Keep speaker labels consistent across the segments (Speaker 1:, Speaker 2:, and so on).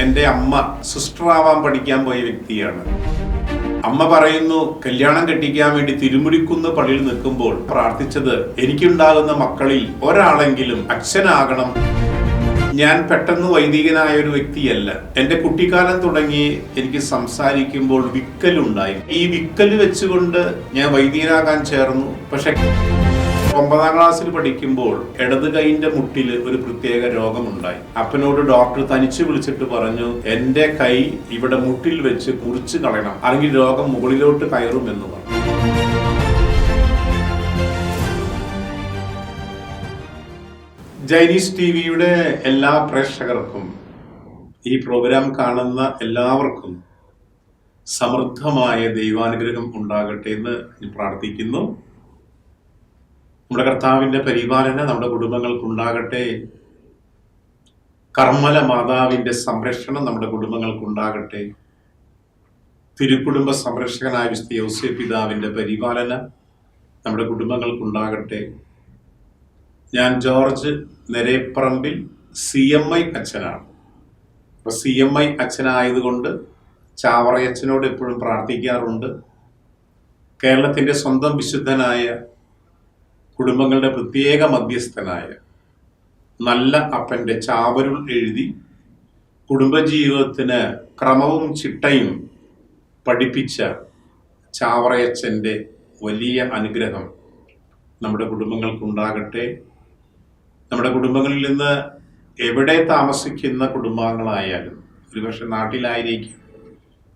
Speaker 1: എന്റെ അമ്മ സിസ്റ്റർ ആവാൻ പഠിക്കാൻ പോയ വ്യക്തിയാണ്. അമ്മ പറയുന്നു കല്യാണം കെട്ടിക്കാൻ വേണ്ടി തിരുമുടിക്കുന്ന പള്ളിയിൽ നിൽക്കുമ്പോൾ പ്രാർത്ഥിച്ചത് എനിക്കുണ്ടാകുന്ന മക്കളിൽ ഒരാളെങ്കിലും അച്ഛനാകണം. ഞാൻ പെട്ടെന്ന് വൈദികനായ ഒരു വ്യക്തിയല്ല. എന്റെ കുട്ടിക്കാലം തുടങ്ങി എനിക്ക് സംസാരിക്കുമ്പോൾ വിക്കലുണ്ടായി. ഈ വിക്കൽ വെച്ചുകൊണ്ട് ഞാൻ വൈദികനാകാൻ ചേർന്നു. പക്ഷെ ഒമ്പതാം ക്ലാസ്സിൽ പഠിക്കുമ്പോൾ ഇടത് കൈയിന്റെ മുട്ടിൽ ഒരു പ്രത്യേക രോഗമുണ്ടായി. അപ്പനോട് ഡോക്ടർ തനിച്ച് വിളിച്ചിട്ട് പറഞ്ഞു എന്റെ കൈ ഇവിടെ മുട്ടിൽ വെച്ച് കുറിച്ച് കളയണം അല്ലെങ്കിൽ രോഗം മുകളിലോട്ട് കയറും എന്ന് പറഞ്ഞു. ജൈനീസ് ടി വിയുടെ എല്ലാ പ്രേക്ഷകർക്കും ഈ പ്രോഗ്രാം കാണുന്ന എല്ലാവർക്കും സമൃദ്ധമായ ദൈവാനുഗ്രഹം ഉണ്ടാകട്ടെ എന്ന് പ്രാർത്ഥിക്കുന്നു. നമ്മുടെ കർത്താവിന്റെ പരിപാലന നമ്മുടെ കുടുംബങ്ങൾക്കുണ്ടാകട്ടെ. കർമ്മല മാതാവിന്റെ സംരക്ഷണം നമ്മുടെ കുടുംബങ്ങൾക്കുണ്ടാകട്ടെ. തിരുക്കുടുംബ സംരക്ഷകനായ വിശുദ്ധ യോസേ പിതാവിന്റെ പരിപാലന നമ്മുടെ കുടുംബങ്ങൾക്കുണ്ടാകട്ടെ. ഞാൻ George Nereparambil C M I അച്ഛനാണ്. അപ്പൊ സി എം ഐ അച്ഛനായതുകൊണ്ട് ചാവറയച്ഛനോട് എപ്പോഴും പ്രാർത്ഥിക്കാറുണ്ട്. കേരളത്തിന്റെ സ്വന്തം വിശുദ്ധനായ കുടുംബങ്ങളുടെ പ്രത്യേക മധ്യസ്ഥനായ നല്ല അപ്പന്റെ ചാവരുൾ എഴുതി കുടുംബജീവിതത്തിന് ക്രമവും ചിട്ടയും പഠിപ്പിച്ച ചാവറയച്ചന്റെ വലിയ അനുഗ്രഹം നമ്മുടെ കുടുംബങ്ങൾക്കുണ്ടാകട്ടെ. നമ്മുടെ കുടുംബങ്ങളിൽ നിന്ന് എവിടെ താമസിക്കുന്ന കുടുംബാംഗങ്ങളായാലും ഒരുപക്ഷെ നാട്ടിലായിരിക്കാം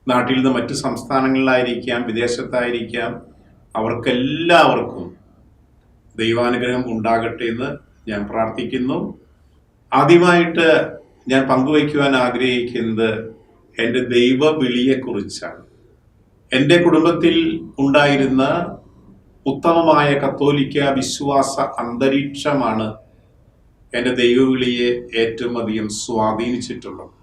Speaker 1: നാട്ടിൽ നിന്ന് മറ്റു സംസ്ഥാനങ്ങളിലായിരിക്കാം വിദേശത്തായിരിക്കാം അവർക്കെല്ലാവർക്കും ദൈവാനുഗ്രഹം ഉണ്ടാകട്ടെ എന്ന് ഞാൻ പ്രാർത്ഥിക്കുന്നു. ആദ്യമായിട്ട് ഞാൻ പങ്കുവയ്ക്കുവാൻ ആഗ്രഹിക്കുന്നത് എന്റെ ദൈവ വിളിയെക്കുറിച്ചാണ് എന്റെ കുടുംബത്തിൽ ഉണ്ടായിരുന്ന ഉത്തമമായ കത്തോലിക്ക വിശ്വാസ അന്തരീക്ഷമാണ് എന്റെ ദൈവവിളിയെ ഏറ്റവും അധികം സ്വാധീനിച്ചിട്ടുള്ളത്.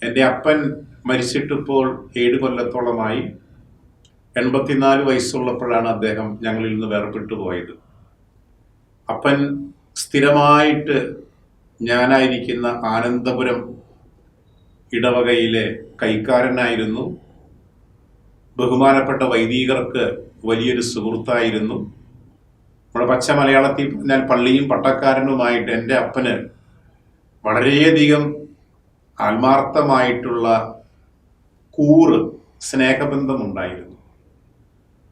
Speaker 1: എന്റെ അപ്പൻ മരിച്ചിട്ടിപ്പോൾ ഏഴ് കൊല്ലത്തോളമായി എൺപത്തിനാല് വയസ്സുള്ളപ്പോഴാണ് അദ്ദേഹം ഞങ്ങളിൽ നിന്ന് വേർപെട്ടു പോയത് അപ്പൻ സ്ഥിരമായിട്ട് ഞാനായിരിക്കുന്ന ആനന്ദപുരം ഇടവകയിലെ കൈക്കാരനായിരുന്നു. ബഹുമാനപ്പെട്ട വൈദികർക്ക് വലിയൊരു സുഹൃത്തായിരുന്നു. നമ്മുടെ പച്ച മലയാളത്തിൽ ഞാൻ പള്ളിയും പട്ടക്കാരനുമായിട്ട് എന്റെ അപ്പന് വളരെയധികം ആത്മാർത്ഥമായിട്ടുള്ള കൂറ് സ്നേഹബന്ധമുണ്ടായിരുന്നു.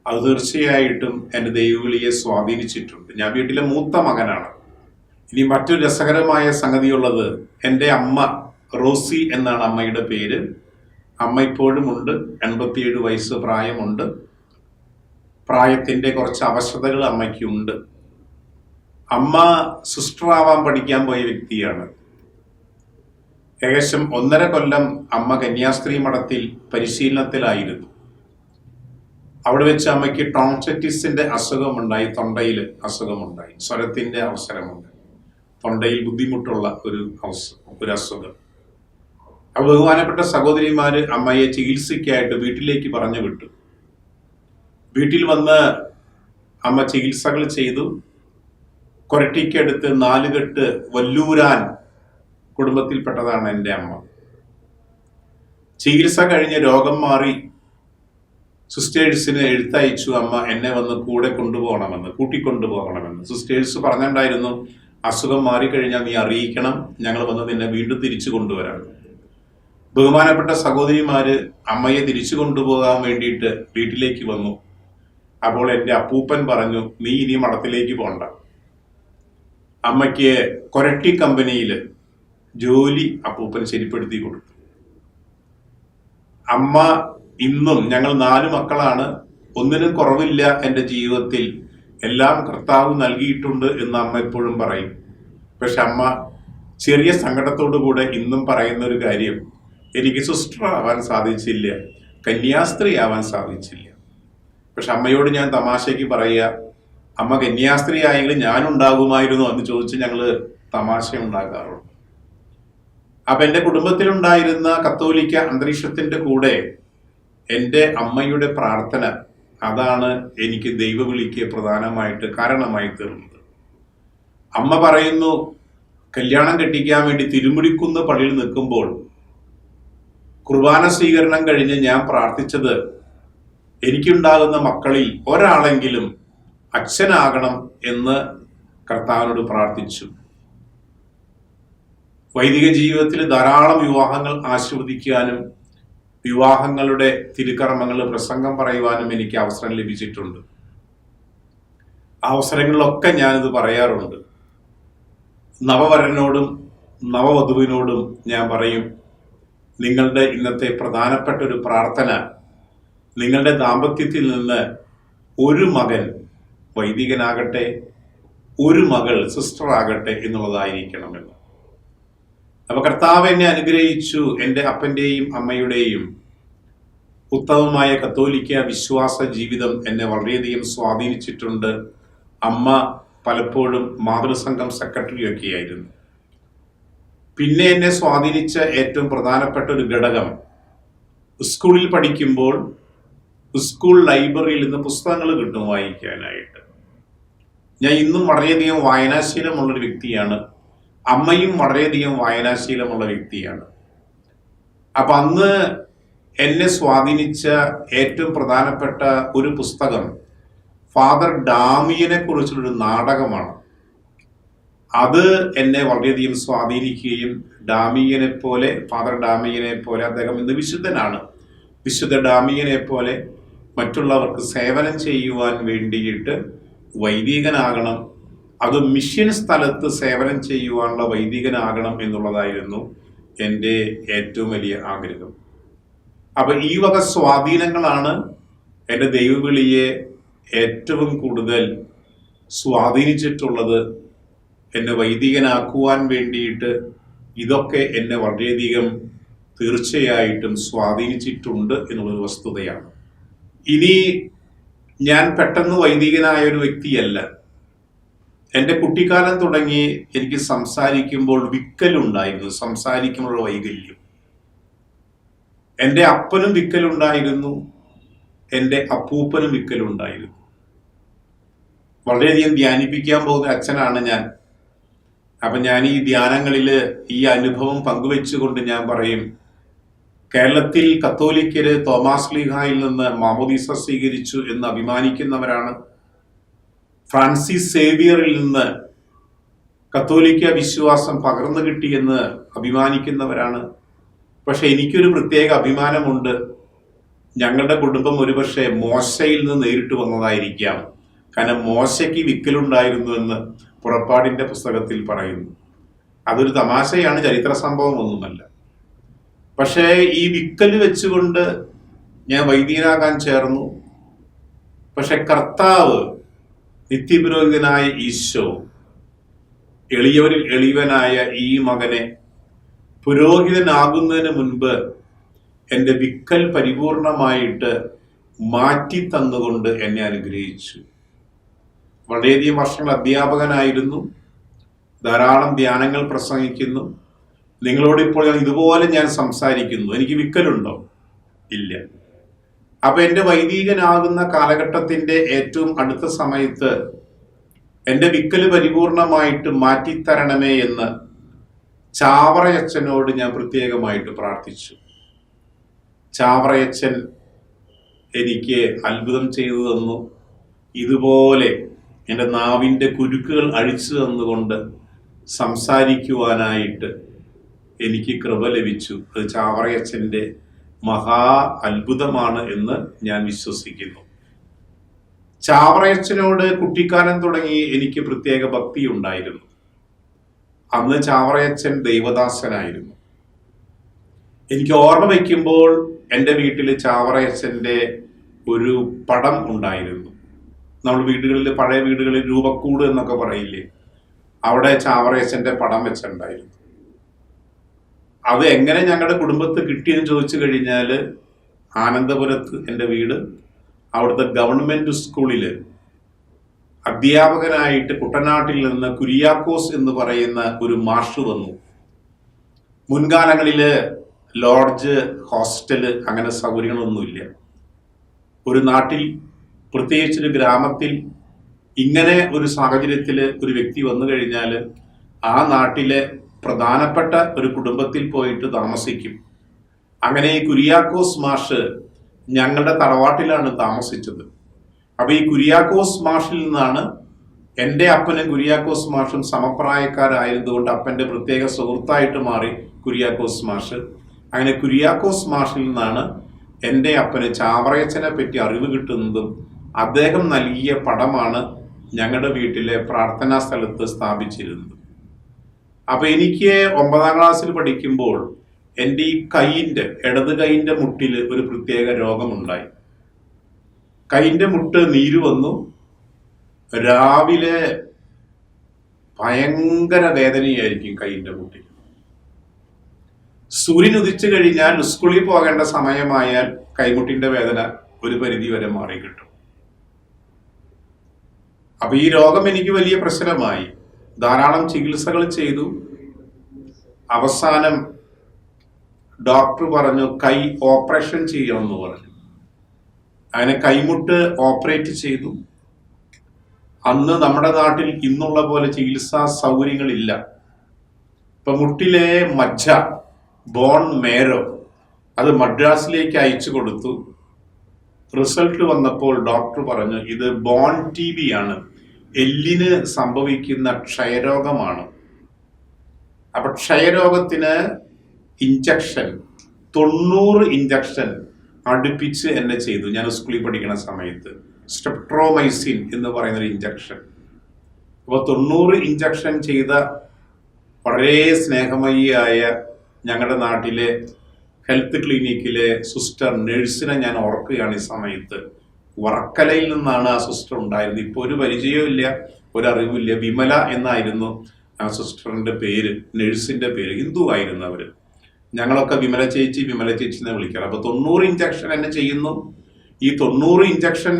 Speaker 1: അത് തീർച്ചയായിട്ടും എന്റെ ദൈവവിളിയെ സ്വാധീനിച്ചിട്ടുണ്ട്. ഞാൻ വീട്ടിലെ മൂത്ത മകനാണ്. ഇനി മറ്റൊരു രസകരമായ സംഗതിയുള്ളത് എന്റെ അമ്മ റോസി എന്നാണ് അമ്മയുടെ പേര്. അമ്മ ഇപ്പോഴും ഉണ്ട്. എൺപത്തിയേഴ് വയസ്സ് പ്രായമുണ്ട്. പ്രായത്തിന്റെ കുറച്ച് അവശതകൾ അമ്മയ്ക്കുണ്ട്. അമ്മ സിസ്റ്റർ ആവാൻ പഠിക്കാൻ പോയ വ്യക്തിയാണ്. ഏകദേശം ഒന്നര കൊല്ലം അമ്മ കന്യാസ്ത്രീ മഠത്തിൽ പരിശീലനത്തിലായിരുന്നു. അവിടെ വെച്ച് അമ്മയ്ക്ക് ടോൺസെറ്റിസിന്റെ അസുഖമുണ്ടായി തൊണ്ടയിൽ അസുഖമുണ്ടായി സ്വരത്തിന്റെ അവസരമുണ്ട്. തൊണ്ടയിൽ ബുദ്ധിമുട്ടുള്ള ഒരു ഒരു അസുഖം. അപ്പോൾ ബഹുമാനപ്പെട്ട സഹോദരിമാര് അമ്മയെ ചികിത്സയ്ക്കായിട്ട് വീട്ടിലേക്ക് പറഞ്ഞു വിട്ടു. വീട്ടിൽ വന്ന് അമ്മ ചികിത്സകൾ ചെയ്തു. കൊരട്ടിക്കടുത്ത് നാലുകെട്ട് വല്ലൂരാൻ കുടുംബത്തിൽപ്പെട്ടതാണ് എന്റെ അമ്മ. ചികിത്സ കഴിഞ്ഞ് രോഗം മാറി സിസ്റ്റേഴ്സിന് എഴുത്തയച്ചു അമ്മ എന്നെ വന്ന് കൂടെ കൊണ്ടുപോകണമെന്ന് കൂട്ടിക്കൊണ്ടുപോകണമെന്ന്. സിസ്റ്റേഴ്സ് പറഞ്ഞിട്ടുണ്ടായിരുന്നു അസുഖം മാറിക്കഴിഞ്ഞാൽ നീ അറിയിക്കണം ഞങ്ങൾ വന്ന് നിന്നെ വീണ്ടും തിരിച്ചു കൊണ്ടുവരാം. ബഹുമാനപ്പെട്ട സഹോദരിമാര് അമ്മയെ തിരിച്ചു കൊണ്ടുപോകാൻ വേണ്ടിയിട്ട് വീട്ടിലേക്ക് വന്നു. അപ്പോൾ എന്റെ അപ്പൂപ്പൻ പറഞ്ഞു നീ ഇനി മഠത്തിലേക്ക് പോണ്ട. അമ്മയ്ക്ക് കൊരട്ടി കമ്പനിയിൽ ജോലി അപ്പൂപ്പൻ ശരിപ്പെടുത്തി കൊടുത്തു. അമ്മ ഇന്നും ഞങ്ങൾ നാല് മക്കളാണ്. ഒന്നിനും കുറവില്ല എന്റെ ജീവിതത്തിൽ. എല്ലാം കർത്താവ് നൽകിയിട്ടുണ്ട് എന്ന് അമ്മ എപ്പോഴും പറയും. പക്ഷെ അമ്മ ചെറിയ സങ്കടത്തോടു കൂടെ ഇന്നും പറയുന്ന ഒരു കാര്യം. എനിക്ക് സിസ്റ്റർ ആവാൻ സാധിച്ചില്ല. കന്യാസ്ത്രീ ആവാൻ സാധിച്ചില്ല. പക്ഷെ അമ്മയോട് ഞാൻ തമാശയ്ക്ക് പറയുക അമ്മ കന്യാസ്ത്രീ ആയെങ്കിൽ ഞാൻ ഉണ്ടാകുമായിരുന്നു എന്ന് ചോദിച്ച് ഞങ്ങൾ തമാശ ഉണ്ടാക്കാറുണ്ട് അപ്പം എന്റെ കുടുംബത്തിലുണ്ടായിരുന്ന കത്തോലിക്ക അന്തരീക്ഷത്തിന്റെ കൂടെ എന്റെ അമ്മയുടെ പ്രാർത്ഥന അതാണ് എനിക്ക് ദൈവവിളിക്ക് പ്രധാനമായിട്ട് കാരണമായി തീർന്നത്. അമ്മ പറയുന്നു കല്യാണം കെട്ടിക്കാൻ വേണ്ടി തിരുമുടിക്കുന്ന പള്ളിയിൽ നിൽക്കുമ്പോൾ കുർബാന സ്വീകരണം കഴിഞ്ഞ് ഞാൻ പ്രാർത്ഥിച്ചത് എനിക്കുണ്ടാകുന്ന മക്കളിൽ ഒരാളെങ്കിലും അച്ഛനാകണം എന്ന് കർത്താവിനോട് പ്രാർത്ഥിച്ചു. വൈദിക ജീവിതത്തിൽ ധാരാളം വിവാഹങ്ങൾ ആസ്വദിക്കാനും വിവാഹങ്ങളുടെ തിരുക്കർമ്മങ്ങൾ പ്രസംഗം പറയുവാനും എനിക്ക് അവസരം ലഭിച്ചിട്ടുണ്ട്. അവസരങ്ങളിലൊക്കെ ഞാനിത് പറയാറുണ്ട്. നവവരനോടും നവവധുവിനോടും ഞാൻ പറയും നിങ്ങളുടെ ഇന്നത്തെ പ്രധാനപ്പെട്ട ഒരു പ്രാർത്ഥന നിങ്ങളുടെ ദാമ്പത്യത്തിൽ നിന്ന് ഒരു മകൻ വൈദികനാകട്ടെ ഒരു മകൾ സിസ്റ്റർ ആകട്ടെ എന്നുള്ളതായിരിക്കണമെന്ന്. അപ്പൊ കർത്താവ് എന്നെ അനുഗ്രഹിച്ചു എന്റെ അപ്പന്റെയും അമ്മയുടെയും ഉത്തമമായ കത്തോലിക്ക വിശ്വാസ ജീവിതം എന്നെ വളരെയധികം സ്വാധീനിച്ചിട്ടുണ്ട്. അമ്മ പലപ്പോഴും മാതൃസംഘം സെക്രട്ടറി ഒക്കെയായിരുന്നു പിന്നെ എന്നെ സ്വാധീനിച്ച ഏറ്റവും പ്രധാനപ്പെട്ട ഒരു ഘടകം സ്കൂളിൽ പഠിക്കുമ്പോൾ സ്കൂൾ ലൈബ്രറിയിൽ നിന്ന് പുസ്തകങ്ങൾ കിട്ടും വായിക്കാനായിട്ട്. ഞാൻ ഇന്നും വളരെയധികം വായനാശീലമുള്ളൊരു വ്യക്തിയാണ്. അമ്മയും വളരെയധികം വായനാശീലമുള്ള വ്യക്തിയാണ്. അപ്പൊ അന്ന് എന്നെ സ്വാധീനിച്ച ഏറ്റവും പ്രധാനപ്പെട്ട ഒരു പുസ്തകം ഫാദർ ഡാമിയനെ കുറിച്ചുള്ളൊരു നാടകമാണ്. അത് എന്നെ വളരെയധികം സ്വാധീനിക്കുകയും ഡാമിയനെ പോലെ ഫാദർ ഡാമിയനെ പോലെ അദ്ദേഹം ഇന്ന് വിശുദ്ധനാണ്. വിശുദ്ധ ഡാമിയനെ പോലെ മറ്റുള്ളവർക്ക് സേവനം ചെയ്യുവാൻ വേണ്ടിയിട്ട് വൈദികനാകണം അത് മിഷൻ സ്ഥലത്ത് സേവനം ചെയ്യുവാനുള്ള വൈദികനാകണം എന്നുള്ളതായിരുന്നു എന്റെ ഏറ്റവും വലിയ ആഗ്രഹം. അപ്പൊ ഈ വക സ്വാധീനങ്ങളാണ് എന്റെ ദൈവവിളിയെ ഏറ്റവും കൂടുതൽ സ്വാധീനിച്ചിട്ടുള്ളത് എന്നെ വൈദികനാക്കുവാൻ വേണ്ടിയിട്ട് ഇതൊക്കെ എന്നെ വളരെയധികം തീർച്ചയായിട്ടും സ്വാധീനിച്ചിട്ടുണ്ട് എന്നുള്ളൊരു വസ്തുതയാണ്. ഇനി ഞാൻ പെട്ടെന്ന് വൈദികനായ ഒരു വ്യക്തിയല്ല. എന്റെ കുട്ടിക്കാലം തുടങ്ങി എനിക്ക് സംസാരിക്കുമ്പോൾ വിക്കലുണ്ടായിരുന്നു സംസാരിക്കുമ്പോൾ വൈകല്യം. എന്റെ അപ്പനും വിക്കലുണ്ടായിരുന്നു എന്റെ അപ്പൂപ്പനും വിക്കലുണ്ടായിരുന്നു. വളരെയധികം ധ്യാനിപ്പിക്കാൻ പോകുന്ന അച്ഛനാണ് ഞാൻ. അപ്പൊ ഞാൻ ഈ ധ്യാനങ്ങളിൽ ഈ അനുഭവം പങ്കുവെച്ചുകൊണ്ട് ഞാൻ പറയും കേരളത്തിൽ കത്തോലിക്കര് തോമാസ് ലീഹായിൽ നിന്ന് മാമോദീസ സ്വീകരിച്ചു എന്ന് അഭിമാനിക്കുന്നവരാണ്. ഫ്രാൻസിസ് സേവിയറിൽ നിന്ന് കത്തോലിക്ക വിശ്വാസം പകർന്നു കിട്ടിയെന്ന് അഭിമാനിക്കുന്നവരാണ്. പക്ഷെ എനിക്കൊരു പ്രത്യേക അഭിമാനമുണ്ട്. ഞങ്ങളുടെ കുടുംബം ഒരുപക്ഷെ മോശയിൽ നിന്ന് നേരിട്ട് വന്നതായിരിക്കാം. കാരണം മോശയ്ക്ക് വിക്കലുണ്ടായിരുന്നു എന്ന് പുറപ്പാടിന്റെ പുസ്തകത്തിൽ പറയുന്നു. അതൊരു തമാശയാണ് ചരിത്ര സംഭവം ഒന്നുമല്ല. പക്ഷേ ഈ വിക്കൽ വെച്ചുകൊണ്ട് ഞാൻ വൈദികനാകാൻ ചേർന്നു. പക്ഷെ കർത്താവ് നിത്യപുരോഹിതനായ ഈശോ എളിയവരിൽ എളിയവനായ ഈ മകനെ പുരോഹിതനാകുന്നതിന് മുൻപ് എന്റെ വിക്കൽ പരിപൂർണമായിട്ട് മാറ്റി തന്നുകൊണ്ട് എന്നെ അനുഗ്രഹിച്ചു. വളരെയധികം വർഷങ്ങൾ അധ്യാപകനായിരുന്നു. ധാരാളം ധ്യാനങ്ങൾ പ്രസംഗിക്കുന്നു. നിങ്ങളോട് ഇപ്പോൾ ഞാൻ ഇതുപോലെ ഞാൻ സംസാരിക്കുന്നു. എനിക്ക് വിക്കലുണ്ടോ? ഇല്ല. അപ്പൊ എന്റെ വൈദികനാകുന്ന കാലഘട്ടത്തിന്റെ ഏറ്റവും അടുത്ത സമയത്ത് എന്റെ വിക്കൽ പരിപൂർണമായിട്ട് മാറ്റിത്തരണമേ എന്ന് ചാവറയച്ചനോട് ഞാൻ പ്രത്യേകമായിട്ട് പ്രാർത്ഥിച്ചു. ചാവറയച്ചൻ എനിക്ക് അത്ഭുതം ചെയ്തു തന്നു. ഇതുപോലെ എന്റെ നാവിന്റെ കുരുക്കുകൾ അഴിച്ചു തന്നുകൊണ്ട് സംസാരിക്കുവാനായിട്ട് എനിക്ക് കൃപ ലഭിച്ചു. അത് ചാവറയച്ചന്റെ മഹാ അത്ഭുതമാണ് എന്ന് ഞാൻ വിശ്വസിക്കുന്നു. ചാവറയച്ചനോട് കുട്ടിക്കാലം തുടങ്ങി എനിക്ക് പ്രത്യേക ഭക്തി ഉണ്ടായിരുന്നു. അന്ന് ചാവറയച്ചൻ ദൈവദാസനായിരുന്നു. എനിക്ക് ഓർമ്മ വയ്ക്കുമ്പോൾ എന്റെ വീട്ടിൽ ചാവറയച്ചന്റെ ഒരു പടം ഉണ്ടായിരുന്നു. നമ്മൾ വീടുകളിൽ പഴയ വീടുകളിൽ രൂപക്കൂട് എന്നൊക്കെ പറയില്ലേ? അവിടെ ചാവറയച്ചന്റെ പടം വെച്ചിട്ടുണ്ടായിരുന്നു. അത് എങ്ങനെ ഞങ്ങളുടെ കുടുംബത്ത് കിട്ടിയെന്ന് ചോദിച്ചു കഴിഞ്ഞാൽ ആനന്ദപുരത്ത് എന്റെ വീട് അവിടുത്തെ ഗവൺമെന്റ് സ്കൂളിൽ അധ്യാപകനായിട്ട് കുട്ടനാട്ടിൽ നിന്ന് കുര്യാക്കോസ് എന്ന് പറയുന്ന ഒരു മാഷ് വന്നു. മുൻകാലങ്ങളിൽ ലോഡ്ജ് ഹോസ്റ്റൽ അങ്ങനെ സൗകര്യങ്ങളൊന്നുമില്ല. ഒരു നാട്ടിൽ പ്രത്യേകിച്ച് ഒരു ഗ്രാമത്തിൽ ഇങ്ങനെ ഒരു സാഹചര്യത്തിൽ ഒരു വ്യക്തി വന്നു കഴിഞ്ഞാൽ ആ നാട്ടിലെ പ്രധാനപ്പെട്ട ഒരു കുടുംബത്തിൽ പോയിട്ട് താമസിക്കും. അങ്ങനെ കുര്യാക്കോസ് മാഷ് ഞങ്ങളുടെ തറവാട്ടിലാണ് താമസിച്ചത്. അപ്പോൾ ഈ കുര്യാക്കോസ് മാഷിൽ നിന്നാണ് എന്റെ അപ്പനും കുര്യാക്കോസ് മാഷും സമപ്രായക്കാരായതുകൊണ്ട് അപ്പന്റെ പ്രത്യേക സുഹൃത്തായിട്ട് മാറി കുര്യാക്കോസ് മാഷ്. അങ്ങനെ കുര്യാക്കോസ് മാഷിൽ നിന്നാണ് എന്റെ അപ്പന് ചാവറയച്ചനെ പറ്റി അറിവ് കിട്ടുന്നതും അദ്ദേഹം നൽകിയ പടമാണ് ഞങ്ങളുടെ വീട്ടിലെ പ്രാർത്ഥനാ സ്ഥലത്ത് സ്ഥാപിച്ചിരുന്നത്. അപ്പൊ എനിക്ക് ഒമ്പതാം ക്ലാസ്സിൽ പഠിക്കുമ്പോൾ എന്റെ ഈ കൈയിന്റെ ഇടത് കൈയിന്റെ മുട്ടിൽ ഒരു പ്രത്യേക രോഗമുണ്ടായി. കൈയിന്റെ മുട്ട് നീര് വന്നു. രാവിലെ ഭയങ്കര വേദനയായിരിക്കും കൈയിന്റെ മുട്ടിൽ സൂര്യൻ ഉദിച്ചു കഴിഞ്ഞാൽ സ്കൂളിൽ പോകേണ്ട സമയമായാൽ കൈമുട്ടിന്റെ വേദന ഒരു പരിധി വരെ മാറി കിട്ടും അപ്പൊ ഈ രോഗം എനിക്ക് വലിയ പ്രശ്നമായി. ധാരാളം ചികിത്സകൾ ചെയ്തു. അവസാനം ഡോക്ടർ പറഞ്ഞു കൈ ഓപ്പറേഷൻ ചെയ്യണം എന്ന് പറഞ്ഞു. അങ്ങനെ കൈമുട്ട് ഓപ്പറേറ്റ് ചെയ്തു. അന്ന് നമ്മുടെ നാട്ടിൽ ഇന്നുള്ള പോലെ ചികിത്സാ സൗകര്യങ്ങളില്ല. ഇപ്പൊ മുട്ടിലെ മജ്ജ ബോൺ മേരോ അത് മദ്രാസിലേക്ക് അയച്ചു കൊടുത്തു. റിസൾട്ട് വന്നപ്പോൾ ഡോക്ടർ പറഞ്ഞു ഇത് ബോൺ ടി ബി ആണ്. എല്ലിന് സംഭവിക്കുന്ന ക്ഷയരോഗമാണ്. അപ്പൊ ക്ഷയരോഗത്തിന് ഇഞ്ചക്ഷൻ തൊണ്ണൂറ് ഇഞ്ചക്ഷൻ അടുപ്പിച്ച് എന്നെ ചെയ്തു. ഞാൻ സ്കൂളിൽ പഠിക്കുന്ന സമയത്ത്. സ്ട്രെപ്ട്രോമൈസിൻ എന്ന് പറയുന്ന ഒരു ഇഞ്ചക്ഷൻ അപ്പോൾ തൊണ്ണൂറ് ഇഞ്ചക്ഷൻ ചെയ്ത വളരെ സ്നേഹമയിയായ ഞങ്ങളുടെ നാട്ടിലെ ഹെൽത്ത് ക്ലിനിക്കിലെ സിസ്റ്റർ നഴ്സിനെ ഞാൻ ഓർക്കുകയാണ് ഈ സമയത്ത്. വർക്കലയിൽ നിന്നാണ് ആ സിസ്റ്റർ ഉണ്ടായിരുന്നത്. ഇപ്പോൾ ഒരു പരിചയവും ഒരു അറിവില്ല വിമല എന്നായിരുന്നു ആ സിസ്റ്ററിന്റെ പേര് നഴ്സിന്റെ പേര് ഹിന്ദു ആയിരുന്നു അവർ. ഞങ്ങളൊക്കെ വിമല ചേച്ചി വിമല ചേച്ചി എന്ന് വിളിക്കാറ്. അപ്പൊ തൊണ്ണൂറ് ഇഞ്ചക്ഷൻ എന്നെ ചെയ്യുന്നു. ഈ തൊണ്ണൂറ് ഇഞ്ചക്ഷൻ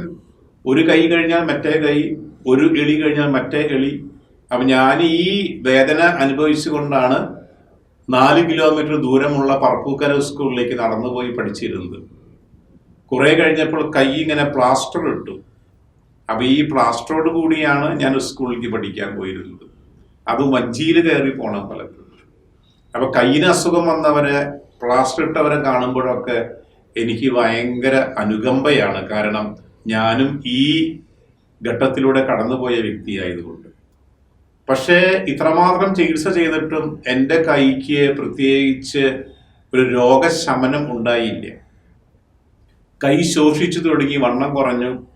Speaker 1: ഒരു കൈ കഴിഞ്ഞാൽ മറ്റേ കൈ ഒരു എളി കഴിഞ്ഞാൽ മറ്റേ എളി. അപ്പൊ ഞാൻ ഈ വേദന അനുഭവിച്ചുകൊണ്ടാണ് നാല് കിലോമീറ്റർ ദൂരമുള്ള പറപ്പൂക്കര സ്കൂളിലേക്ക് നടന്നുപോയി പഠിച്ചിരുന്നത്. കുറെ കഴിഞ്ഞപ്പോൾ കൈ ഇങ്ങനെ പ്ലാസ്റ്റർ ഇട്ടു. അപ്പൊ ഈ പ്ലാസ്റ്ററോട് കൂടിയാണ് ഞാൻ സ്കൂളിലേക്ക് പഠിക്കാൻ പോയിരുന്നത്. അത് മജ്ജിയിൽ കയറി പോണം പലപ്പോഴും അപ്പൊ കയ്യിന് അസുഖം വന്നവരെ പ്ലാസ്റ്റർ ഇട്ടവരെ കാണുമ്പോഴൊക്കെ എനിക്ക് ഭയങ്കര അനുകമ്പയാണ്. കാരണം ഞാനും ഈ ഘട്ടത്തിലൂടെ കടന്നുപോയ വ്യക്തിയായതുകൊണ്ട്. പക്ഷേ ഇത്രമാത്രം ചികിത്സ ചെയ്തിട്ടും എന്റെ കൈക്ക് പ്രത്യേകിച്ച് ഒരു രോഗശമനം ഉണ്ടായില്ല. കൈ ശോഷിച്ചു തുടങ്ങി വണ്ണം കുറഞ്ഞു.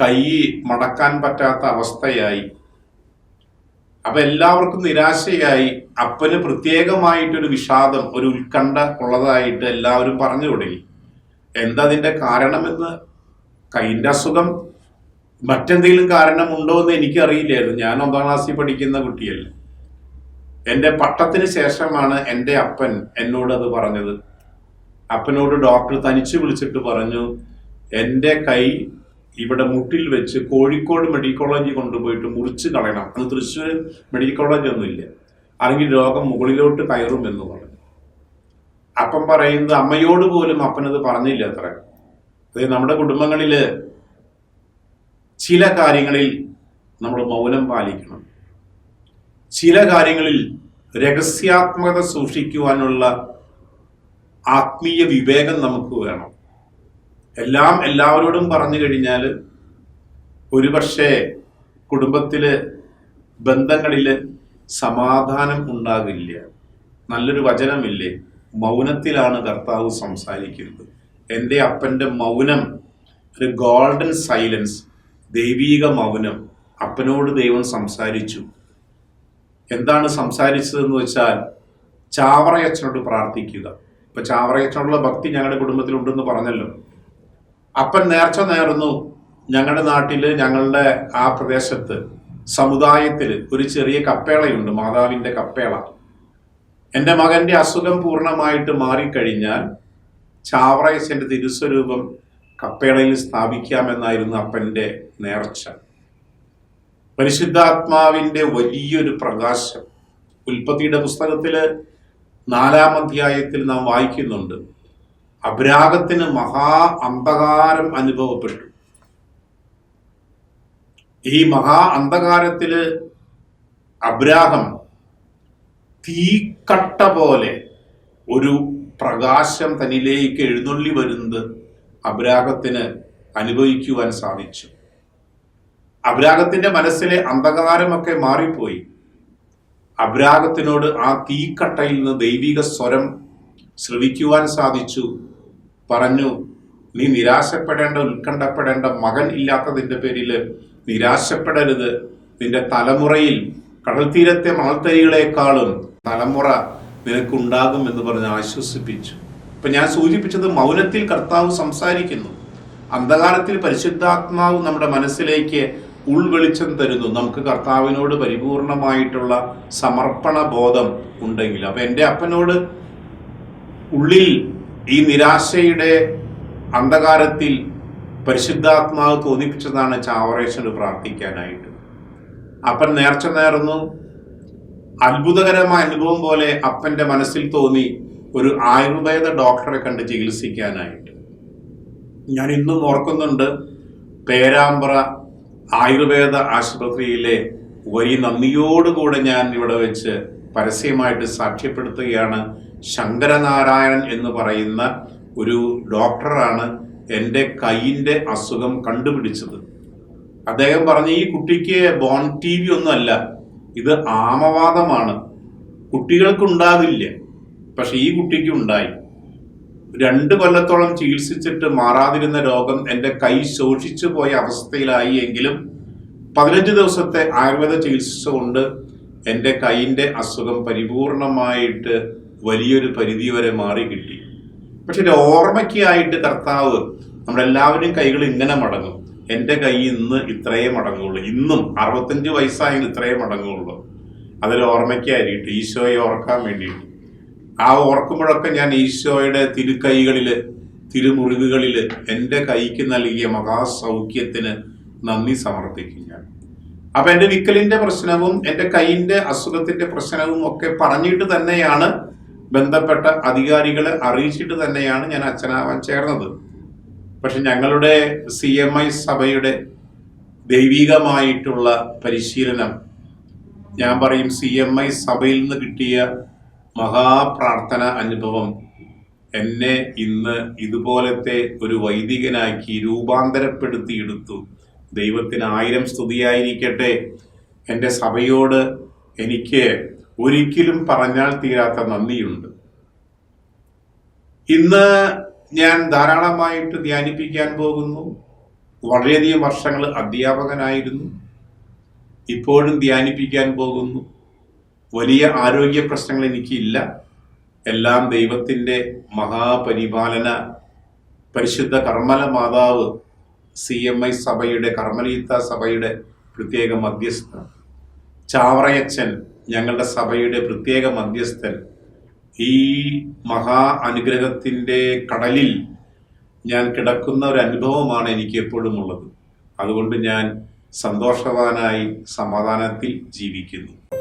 Speaker 1: കൈ മടക്കാൻ പറ്റാത്ത അവസ്ഥയായി. അപ്പൊ എല്ലാവർക്കും നിരാശയായി. അപ്പന് പ്രത്യേകമായിട്ടൊരു വിഷാദം ഒരു ഉത്കണ്ഠ ഉള്ളതായിട്ട് എല്ലാവരും പറഞ്ഞു തുടങ്ങി എന്താ അതിന്റെ കാരണമെന്ന്? കൈന്റെ അസുഖം. മറ്റെന്തെങ്കിലും കാരണമുണ്ടോ എന്ന് എനിക്കറിയില്ലായിരുന്നു. ഞാൻ ഒന്നാം ക്ലാസ്സിൽ പഠിക്കുന്ന കുട്ടിയല്ല. എന്റെ പട്ടത്തിന് ശേഷമാണ് എന്റെ അപ്പൻ എന്നോട് അത് പറഞ്ഞത്. അപ്പനോട് ഡോക്ടർ തനിച്ച് വിളിച്ചിട്ട് പറഞ്ഞു എന്റെ കൈ ഇവിടെ മുട്ടിൽ വെച്ച് കോഴിക്കോട് മെഡിക്കൽ കോളേജിൽ കൊണ്ടുപോയിട്ട് മുറിച്ച് കളയണം. അന്ന് തൃശ്ശൂർ മെഡിക്കൽ കോളേജ് ഒന്നുമില്ല അല്ലെങ്കിൽ രോഗം മുകളിലോട്ട് കയറും എന്ന് പറഞ്ഞു. അപ്പൻ പറയുന്നത് അമ്മയോട് പോലും അപ്പനത് പറഞ്ഞില്ല അത്ര. അതായത് നമ്മുടെ കുടുംബങ്ങളിൽ ചില കാര്യങ്ങളിൽ നമ്മൾ മൗനം പാലിക്കണം. ചില കാര്യങ്ങളിൽ രഹസ്യാത്മകത സൂക്ഷിക്കുവാനുള്ള ആത്മീയ വിവേകം നമുക്ക് വേണം. എല്ലാം എല്ലാവരോടും പറഞ്ഞു കഴിഞ്ഞാൽ ഒരുപക്ഷെ കുടുംബത്തിൽ ബന്ധങ്ങളിൽ സമാധാനം ഉണ്ടാകില്ല നല്ലൊരു വചനമില്ലേ? മൗനത്തിലാണ് കർത്താവ് സംസാരിക്കുന്നത്. എന്റെ അപ്പന്റെ മൗനം ഒരു ഗോൾഡൻ സൈലൻസ് ദൈവീക മൗനം അപ്പനോട് ദൈവം സംസാരിച്ചു. എന്താണ് സംസാരിച്ചതെന്ന് വെച്ചാൽ ചാവറയച്ചനോട് പ്രാർത്ഥിക്കുക. ഇപ്പൊ ചാവറയച്ചോടുള്ള ഭക്തി ഞങ്ങളുടെ കുടുംബത്തിൽ ഉണ്ടെന്ന് പറഞ്ഞല്ലോ. അപ്പൻ നേർച്ച നേർന്നു ഞങ്ങളുടെ നാട്ടിൽ ഞങ്ങളുടെ ആ പ്രദേശത്ത് സമുദായത്തിൽ ഒരു ചെറിയ കപ്പേളയുണ്ട് മാതാവിന്റെ കപ്പേള. എന്റെ മകന്റെ അസുഖം പൂർണമായിട്ട് മാറിക്കഴിഞ്ഞാൽ ചാവറയച്ചന്റെ തിരുസ്വരൂപം കപ്പേളയിൽ സ്ഥാപിക്കാമെന്നായിരുന്നു അപ്പന്റെ നേർച്ച. പരിശുദ്ധാത്മാവിന്റെ വലിയൊരു പ്രകാശം. ഉൽപ്പത്തിയുടെ പുസ്തകത്തിൽ നാലാം അധ്യായത്തിൽ നാം വായിക്കുന്നുണ്ട്. അബ്രാഗത്തിന് മഹാ അന്ധകാരം അനുഭവപ്പെട്ടു. ഈ മഹാ അന്ധകാരത്തിൽ അബ്രാഹം തീക്കട്ട പോലെ ഒരു പ്രകാശം തന്നിലേക്ക് എഴുന്നള്ളി വരുന്നത് അബ്രാഹത്തിന് അനുഭവിക്കുവാൻ സാധിച്ചു. അബ്രാഹത്തിന്റെ മനസ്സിലെ അന്ധകാരമൊക്കെ മാറിപ്പോയി. അബ്രാഹത്തിനോട് ആ തീക്കട്ടയിൽ നിന്ന് ദൈവിക സ്വരം ശ്രവിക്കുവാൻ സാധിച്ചു. പറഞ്ഞു നീ നിരാശപ്പെടേണ്ട ഉത്കണ്ഠപ്പെടേണ്ട മകൻ ഇല്ലാത്തതിന്റെ പേരിൽ നിരാശപ്പെടരുത്. നിന്റെ തലമുറയിൽ കടൽ തീരത്തെ മണൽത്തരികളെക്കാളും തലമുറ നിനക്കുണ്ടാകും എന്ന് പറഞ്ഞ് ആശ്വസിപ്പിച്ചു. ഇപ്പൊ ഞാൻ സൂചിപ്പിച്ചത് മൗനത്തിൽ കർത്താവ് സംസാരിക്കുന്നു. അന്ധകാരത്തിൽ പരിശുദ്ധാത്മാവ് നമ്മുടെ മനസ്സിലേക്ക് ഉൾവെളിച്ചം തരുന്നു. നമുക്ക് കർത്താവിനോട് പരിപൂർണമായിട്ടുള്ള സമർപ്പണ ബോധം ഉണ്ടെങ്കിൽ. അപ്പൊ എന്റെ അപ്പനോട് ഉള്ളിൽ ഈ നിരാശയുടെ അന്ധകാരത്തിൽ പരിശുദ്ധാത്മാവ് തോന്നിപ്പിച്ചതാണ് ചാവറേശന് പ്രാർത്ഥിക്കാനായിട്ട്. അപ്പൻ നേർച്ച നേർന്നു. അത്ഭുതകരമായ അനുഭവം പോലെ അപ്പന്റെ മനസ്സിൽ തോന്നി ഒരു ആയുർവേദ ഡോക്ടറെ കണ്ട് ചികിത്സിക്കാനായിട്ട്. ഞാൻ ഇന്നും ഓർക്കുന്നുണ്ട്. പേരാമ്പ്ര ആയുർവേദ ആശുപത്രിയിലെ വലിയ നന്ദിയോടുകൂടെ ഞാൻ ഇവിടെ വെച്ച് പരസ്യമായിട്ട് സാക്ഷ്യപ്പെടുത്തുകയാണ് ശങ്കരനാരായണൻ എന്ന് പറയുന്ന ഒരു ഡോക്ടറാണ് എന്റെ കൈയിന്റെ അസുഖം കണ്ടുപിടിച്ചത്. അദ്ദേഹം പറഞ്ഞ ഈ കുട്ടിക്ക് ബോൺ ടി വി ഒന്നുമല്ല ഇത് ആമവാദമാണ്. കുട്ടികൾക്കുണ്ടാവില്ല പക്ഷെ ഈ കുട്ടിക്ക് ഉണ്ടായി. രണ്ട് കൊല്ലത്തോളം ചികിത്സിച്ചിട്ട് മാറാതിരുന്ന രോഗം എന്റെ കൈ ശോഷിച്ചു പോയ അവസ്ഥയിലായി എങ്കിലും പതിനഞ്ച് ദിവസത്തെ ആയുർവേദ ചികിത്സ കൊണ്ട് എന്റെ കൈയിന്റെ അസുഖം പരിപൂർണമായിട്ട് വലിയൊരു പരിധി വരെ മാറി കിട്ടി. പക്ഷെ ഒരു ഓർമ്മയ്ക്കായിട്ട് കർത്താവ് നമ്മളെല്ലാവരും കൈകൾ ഇങ്ങനെ മടങ്ങും. എന്റെ കൈ ഇന്ന് ഇത്രയേ മടങ്ങുള്ളൂ. ഇന്നും അറുപത്തഞ്ച് വയസ്സായെങ്കിൽ ഇത്രയേ മടങ്ങുള്ളൂ. അതൊരു ഓർമ്മയ്ക്കായിട്ട് ഈശോയെ ഓർക്കാൻ വേണ്ടിയിട്ട്. ആ ഓർക്കുമ്പോഴൊക്കെ ഞാൻ ഈശോയുടെ തിരുക്കൈകളിൽ തിരുമുറിവുകളിൽ എന്റെ കൈക്ക് നൽകിയ മഹാസൗഖ്യത്തിന് നന്ദി സമർപ്പിക്കും ഞാൻ. അപ്പൊ എന്റെ വിക്കലിന്റെ പ്രശ്നവും എന്റെ കൈയിന്റെ അസുഖത്തിന്റെ പ്രശ്നവും ഒക്കെ പറഞ്ഞിട്ട് തന്നെയാണ് ബന്ധപ്പെട്ട അധികാരികളെ അറിയിച്ചിട്ട് തന്നെയാണ് ഞാൻ അച്ഛനാവാൻ ചേർന്നത്. പക്ഷെ ഞങ്ങളുടെ സി എം ഐ സഭയുടെ ദൈവികമായിട്ടുള്ള പരിശീലനം ഞാൻ പറയും സി എം ഐ സഭയിൽ നിന്ന് കിട്ടിയ മഹാപ്രാർത്ഥന അനുഭവം എന്നെ ഇന്ന് ഇതുപോലത്തെ ഒരു വൈദികനാക്കി രൂപാന്തരപ്പെടുത്തിയെടുത്തു. ദൈവത്തിന് ആയിരം സ്തുതിയായിരിക്കട്ടെ. എന്റെ സഭയോട് എനിക്ക് ഒരിക്കലും പറഞ്ഞാൽ തീരാത്ത നന്ദിയുണ്ട്. ഇന്ന് ഞാൻ ധാരാളമായിട്ട് ധ്യാനിപ്പിക്കാൻ പോകുന്നു. വളരെയധികം വർഷങ്ങൾ അധ്യാപകനായിരുന്നു. ഇപ്പോഴും ധ്യാനിപ്പിക്കാൻ പോകുന്നു. വലിയ ആരോഗ്യ പ്രശ്നങ്ങൾ എനിക്കില്ല. എല്ലാം ദൈവത്തിന്റെ മഹാപരിപാലന പരിശുദ്ധ കർമ്മല മാതാവ് സി എം ഐ സഭയുടെ കർമ്മലീത്ത സഭയുടെ പ്രത്യേക മധ്യസ്ഥൻ ചാവറയച്ചൻ ഞങ്ങളുടെ സഭയുടെ പ്രത്യേക മധ്യസ്ഥൻ. ഈ മഹാ അനുഗ്രഹത്തിന്റെ കടലിൽ ഞാൻ കിടക്കുന്ന ഒരു അനുഭവമാണ് എനിക്ക് എപ്പോഴും ഉള്ളത്. അതുകൊണ്ട് ഞാൻ സന്തോഷവാനായി സമാധാനത്തിൽ ജീവിക്കുന്നു.